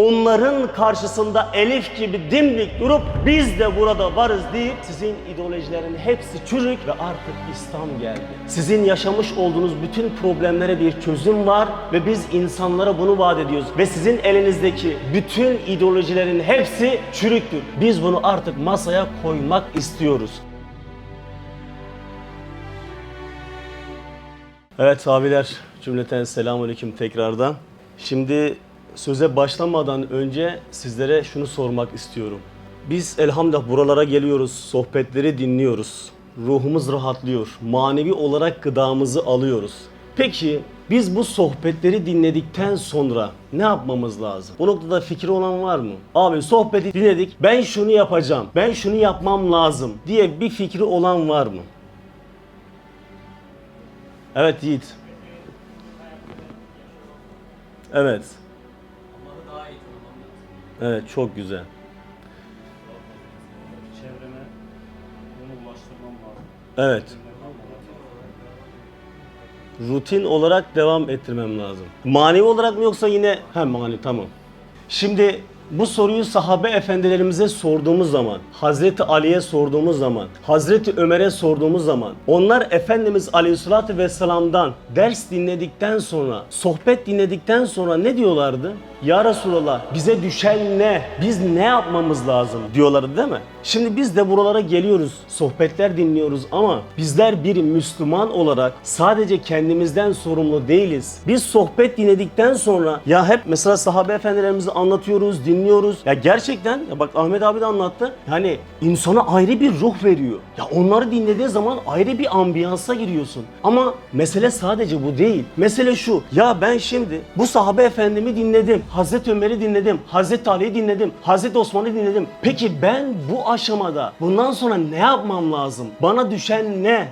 onların karşısında Elif gibi dimdik durup biz de burada varız deyip sizin ideolojilerin hepsi çürük ve artık İslam geldi. Sizin yaşamış olduğunuz bütün problemlere bir çözüm var ve biz insanlara bunu vaat ediyoruz. Ve sizin elinizdeki bütün ideolojilerin hepsi çürüktür. Biz bunu artık masaya koymak istiyoruz. Evet abiler cümleten selamünaleyküm tekrardan. Şimdi söze başlamadan önce sizlere şunu sormak istiyorum. Biz elhamdülillah buralara geliyoruz, sohbetleri dinliyoruz. Ruhumuz rahatlıyor, manevi olarak gıdamızı alıyoruz. Peki biz bu sohbetleri dinledikten sonra ne yapmamız lazım? Bu noktada fikri olan var mı? Abi sohbeti dinledik, ben şunu yapacağım, ben şunu yapmam lazım diye bir fikri olan var mı? Evet Yiğit. Evet. Evet çok güzel. Çevreme bunu ulaştırmam lazım. Evet. Rutin olarak devam ettirmem lazım. Manevi olarak mı yoksa yine hem mani tamam. Şimdi bu soruyu sahabe efendilerimize sorduğumuz zaman, Hazreti Ali'ye sorduğumuz zaman, Hazreti Ömer'e sorduğumuz zaman, onlar Efendimiz Aleyhisselatü Vesselam'dan ders dinledikten sonra, sohbet dinledikten sonra ne diyorlardı? Ya Resulallah bize düşen ne? Biz ne yapmamız lazım diyorlardı değil mi? Şimdi biz de buralara geliyoruz, sohbetler dinliyoruz ama bizler bir Müslüman olarak sadece kendimizden sorumlu değiliz. Biz sohbet dinledikten sonra ya hep mesela sahabe efendilerimizi anlatıyoruz, dinliyoruz. Ya gerçekten ya bak Ahmet abi de anlattı. Yani insana ayrı bir ruh veriyor. Ya onları dinlediğin zaman ayrı bir ambiyansa giriyorsun. Ama mesele sadece bu değil. Mesele şu. Ya ben şimdi bu sahabe efendimi dinledim. Hazreti Ömer'i dinledim. Hazreti Ali'yi dinledim. Hazreti Osman'ı dinledim. Peki ben bu aşamada bundan sonra ne yapmam lazım? Bana düşen ne?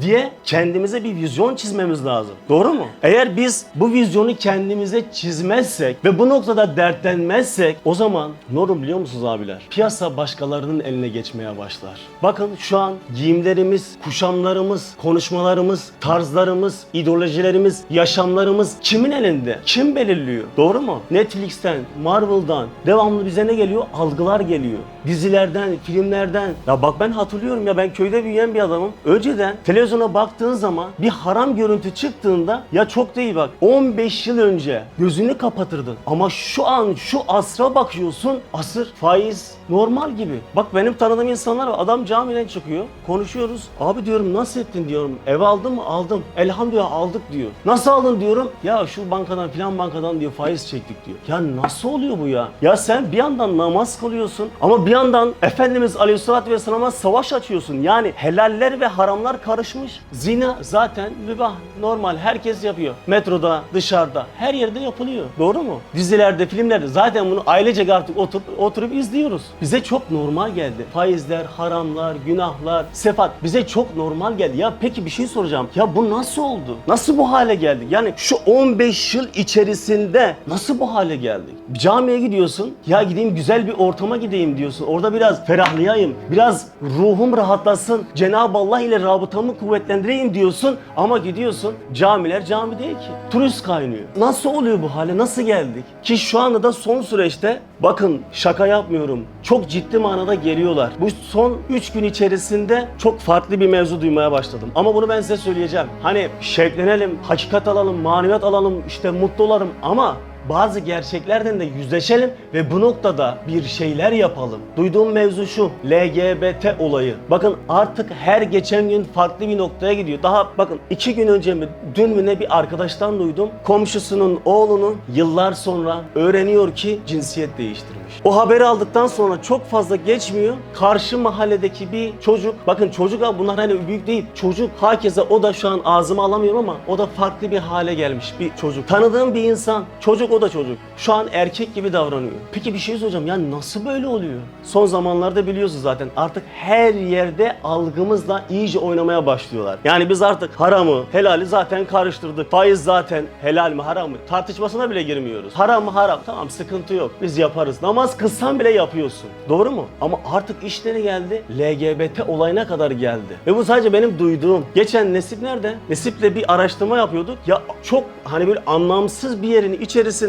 Diye kendimize bir vizyon çizmemiz lazım. Doğru mu? Eğer biz bu vizyonu kendimize çizmezsek ve bu noktada dertlenmezsek o zaman ne olur biliyor musunuz abiler? Piyasa başkalarının eline geçmeye başlar. Bakın şu an giyimlerimiz, kuşamlarımız, konuşmalarımız, tarzlarımız, ideolojilerimiz, yaşamlarımız kimin elinde? Kim belirliyor? Doğru mu? Netflix'ten, Marvel'dan devamlı bize ne geliyor? Algılar geliyor. Dizilerden, filmlerden. Ya bak ben hatırlıyorum ya ben köyde büyüyen bir adamım. Önceden televizyona baktığın zaman bir haram görüntü çıktığında ya çok değil bak 15 yıl önce gözünü kapatırdın. Ama şu an şu asra bakıyorsun asır faiz normal gibi. Bak benim tanıdığım insanlar var. Adam camiden çıkıyor. Konuşuyoruz. Abi diyorum nasıl ettin diyorum. Ev aldın mı? Aldım. Elhamdülillah aldık diyor. Nasıl aldın diyorum. Ya şu bankadan filan bankadan diyor faiz çektik diyor. Ya nasıl oluyor bu ya? Ya sen bir yandan namaz kılıyorsun ama bir yandan Efendimiz Aleyhisselatü Vesselam'a savaş açıyorsun. Yani helaller ve haramlar karışmış. Zina zaten mübah. Normal. Herkes yapıyor. Metroda, dışarıda. Her yerde yapılıyor. Doğru mu? Dizilerde, filmlerde zaten bunu ailecek artık oturup, oturup izliyoruz. Bize çok normal geldi. Faizler, haramlar, günahlar, sefat bize çok normal geldi. Ya peki bir şey soracağım. Ya bu nasıl oldu? Nasıl bu hale geldik? Yani şu 15 yıl içerisinde nasıl bu hale geldik? Camiye gidiyorsun. Ya gideyim güzel bir ortama gideyim diyorsun. Orada biraz ferahlayayım. Biraz ruhum rahatlasın. Cenab-ı Allah ile rabıtamı kuvvetlendireyim diyorsun. Ama gidiyorsun camiler cami değil ki. Turist kaynıyor. Nasıl oluyor bu hale? Nasıl geldik? Ki şu anda da son süreçte bakın şaka yapmıyorum. Çok ciddi manada geliyorlar. Bu son 3 gün içerisinde çok farklı bir mevzu duymaya başladım. Ama bunu ben size söyleyeceğim. Hani şevklenelim, hakikat alalım, maneviyat alalım, işte mutlu olalım ama bazı gerçeklerden de yüzleşelim ve bu noktada bir şeyler yapalım. Duyduğum mevzu şu, LGBT olayı. Bakın artık her geçen gün farklı bir noktaya gidiyor. Daha bakın iki gün önce mi, dün mü ne bir arkadaştan duydum. Komşusunun oğlunu yıllar sonra öğreniyor ki cinsiyet değiştirmiş. O haberi aldıktan sonra çok fazla geçmiyor. Karşı mahalledeki bir çocuk, bakın çocuk abi bunlar hani büyük değil. Çocuk herkese o da şu an ağzıma alamıyorum ama o da farklı bir hale gelmiş bir çocuk. Tanıdığım bir insan, çocuk o da çocuk. Şu an erkek gibi davranıyor. Peki bir şey soracağım ya nasıl böyle oluyor? Son zamanlarda biliyorsunuz zaten artık her yerde algımızla iyice oynamaya başlıyorlar. Yani biz artık haramı, helali zaten karıştırdık. Faiz zaten helal mi haram mı tartışmasına bile girmiyoruz. Haram mı haram tamam sıkıntı yok biz yaparız. Namaz kılsan bile yapıyorsun. Doğru mu? Ama artık iş nereye geldi? LGBT olayına kadar geldi. Ve bu sadece benim duyduğum. Geçen Nesip nerede? Nesip'le bir araştırma yapıyorduk. Ya çok hani böyle anlamsız bir yerin içerisinde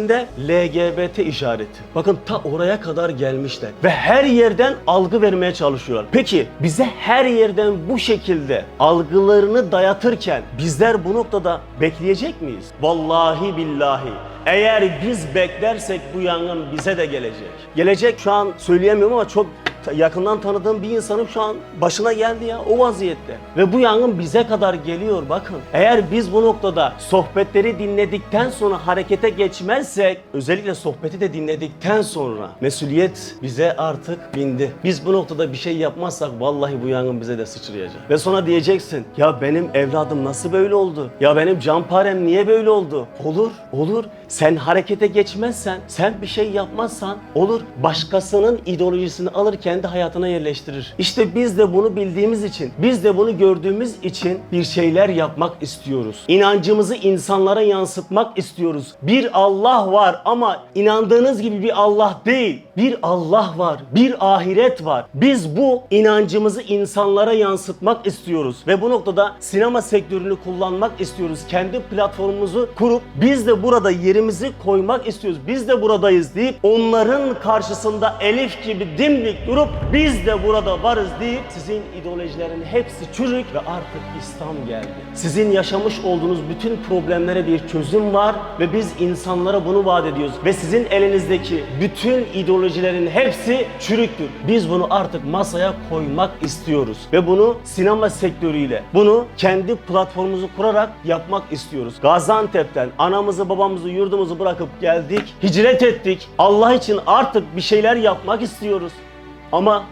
LGBT işareti. Bakın ta oraya kadar gelmişler. Ve her yerden algı vermeye çalışıyorlar. Peki bize her yerden bu şekilde algılarını dayatırken bizler bu noktada bekleyecek miyiz? Vallahi billahi. Eğer biz beklersek bu yangın bize de gelecek. Gelecek şu an söyleyemiyorum ama çok yakından tanıdığım bir insanın şu an başına geldi ya o vaziyette. Ve bu yangın bize kadar geliyor bakın. Eğer biz bu noktada sohbetleri dinledikten sonra harekete geçmezsek özellikle sohbeti de dinledikten sonra mesuliyet bize artık bindi. Biz bu noktada bir şey yapmazsak vallahi bu yangın bize de sıçrayacak. Ve sonra diyeceksin ya benim evladım nasıl böyle oldu? Ya benim canparem niye böyle oldu? Olur, olur. Sen harekete geçmezsen, sen bir şey yapmazsan olur. Başkasının ideolojisini alır kendi hayatına yerleştirir. İşte biz de bunu bildiğimiz için, biz de bunu gördüğümüz için bir şeyler yapmak istiyoruz. İnancımızı insanlara yansıtmak istiyoruz. Bir Allah var ama inandığınız gibi bir Allah değil. Bir Allah var, bir ahiret var. Biz bu inancımızı insanlara yansıtmak istiyoruz ve bu noktada sinema sektörünü kullanmak istiyoruz. Kendi platformumuzu kurup biz de burada yerimizi koymak istiyoruz. Biz de buradayız deyip onların karşısında Elif gibi dimdik durup biz de burada varız deyip sizin ideolojilerin hepsi çürük ve artık İslam geldi. Sizin yaşamış olduğunuz bütün problemlere bir çözüm var ve biz insanlara bunu vaat ediyoruz. Ve sizin elinizdeki bütün ideolojilerin hepsi çürüktür. Biz bunu artık masaya koymak istiyoruz. Ve bunu sinema sektörüyle, bunu kendi platformumuzu kurarak yapmak istiyoruz. Gaziantep'ten anamızı, babamızı, yurdumuzu bırakıp geldik, hicret ettik. Allah için artık bir şeyler yapmak istiyoruz. Ama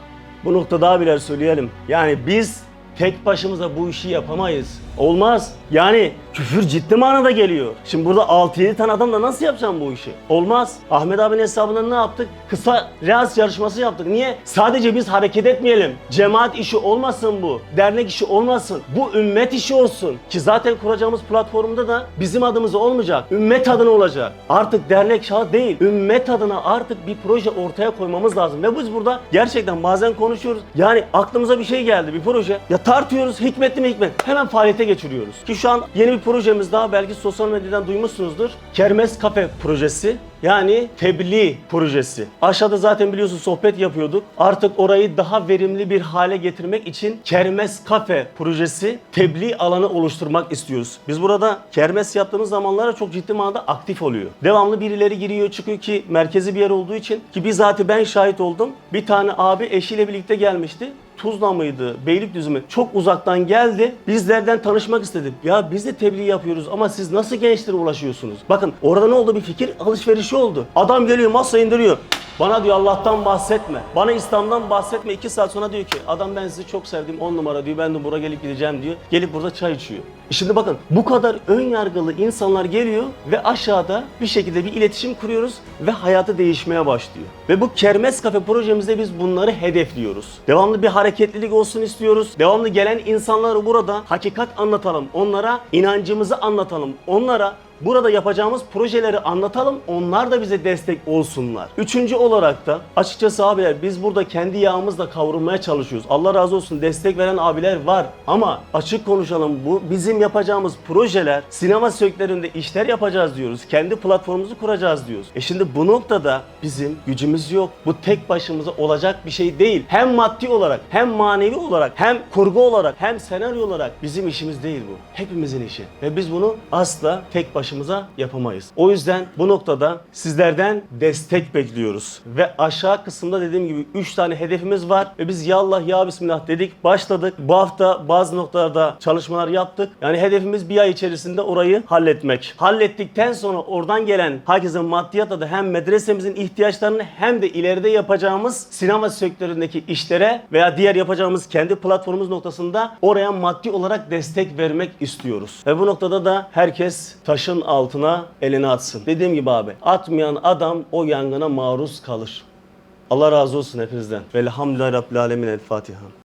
bu noktada abiler söyleyelim. Yani biz tek başımıza bu işi yapamayız. Olmaz. Yani küfür ciddi manada geliyor. Şimdi burada 6-7 tane adamla nasıl yapacağım bu işi? Olmaz. Ahmet abinin hesabından ne yaptık? Kısa reels yarışması yaptık. Niye? Sadece biz hareket etmeyelim. Cemaat işi olmasın bu. Dernek işi olmasın. Bu ümmet işi olsun. Ki zaten kuracağımız platformda da bizim adımız olmayacak. Ümmet adına olacak. Artık dernek şahıs değil. Ümmet adına artık bir proje ortaya koymamız lazım. Ve biz burada gerçekten bazen konuşuyoruz. Yani aklımıza bir şey geldi, bir proje. Ya tartıyoruz hikmetli mi hikmet. Hemen faaliyete geçiriyoruz. Ki şu an yeni bir projemiz daha belki sosyal medyadan duymuşsunuzdur. Kermes Kafe projesi. Yani tebliğ projesi. Aşağıda zaten biliyorsun sohbet yapıyorduk. Artık orayı daha verimli bir hale getirmek için Kermes Kafe projesi tebliğ alanı oluşturmak istiyoruz. Biz burada kermes yaptığımız zamanlara çok ciddi manada aktif oluyor. Devamlı birileri giriyor çıkıyor ki merkezi bir yer olduğu için ki bizzat ben şahit oldum. Bir tane abi eşiyle birlikte gelmişti. Tuzla mıydı, Beylikdüzü mü? Çok uzaktan geldi. Bizlerden tanışmak istedi. Ya biz de tebliğ yapıyoruz ama siz nasıl gençlere ulaşıyorsunuz? Bakın orada ne oldu? Bir fikir alışverişi oldu. Adam geliyor masa indiriyor. Bana diyor Allah'tan bahsetme. Bana İslam'dan bahsetme. İki saat sonra diyor ki adam ben sizi çok sevdim. On numara diyor. Ben de buraya gelip gideceğim diyor. Gelip burada çay içiyor. Şimdi bakın bu kadar ön yargılı insanlar geliyor ve aşağıda bir şekilde bir iletişim kuruyoruz ve hayatı değişmeye başlıyor. Ve bu Kermes Kafe projemizde biz bunları hedefliyoruz. Devamlı bir hareketlilik olsun istiyoruz. Devamlı gelen insanlara burada hakikat anlatalım. Onlara inancımızı anlatalım. Onlara Burada yapacağımız projeleri anlatalım. Onlar da bize destek olsunlar. Üçüncü olarak da açıkçası abiler biz burada kendi yağımızla kavrulmaya çalışıyoruz. Allah razı olsun destek veren abiler var. Ama açık konuşalım bu bizim yapacağımız projeler sinema sektöründe işler yapacağız diyoruz. Kendi platformumuzu kuracağız diyoruz. E şimdi bu noktada bizim gücümüz yok. Bu tek başımıza olacak bir şey değil. Hem maddi olarak hem manevi olarak hem kurgu olarak hem senaryo olarak bizim işimiz değil bu. Hepimizin işi. Ve biz bunu asla tek başımıza yapamayız. O yüzden bu noktada sizlerden destek bekliyoruz. Ve aşağı kısımda dediğim gibi 3 tane hedefimiz var ve biz ya Allah ya Bismillah dedik başladık. Bu hafta bazı noktalarda çalışmalar yaptık. Yani hedefimiz bir ay içerisinde orayı halletmek. Hallettikten sonra oradan gelen herkese maddiyata da hem medresemizin ihtiyaçlarını hem de ileride yapacağımız sinema sektöründeki işlere veya diğer yapacağımız kendi platformumuz noktasında oraya maddi olarak destek vermek istiyoruz. Ve bu noktada da herkes taşın altına elini atsın. Dediğim gibi abi atmayan adam o yangına maruz kalır. Allah razı olsun hepinizden. Velhamdülillahi Rabbil Alemin. El Fatiha.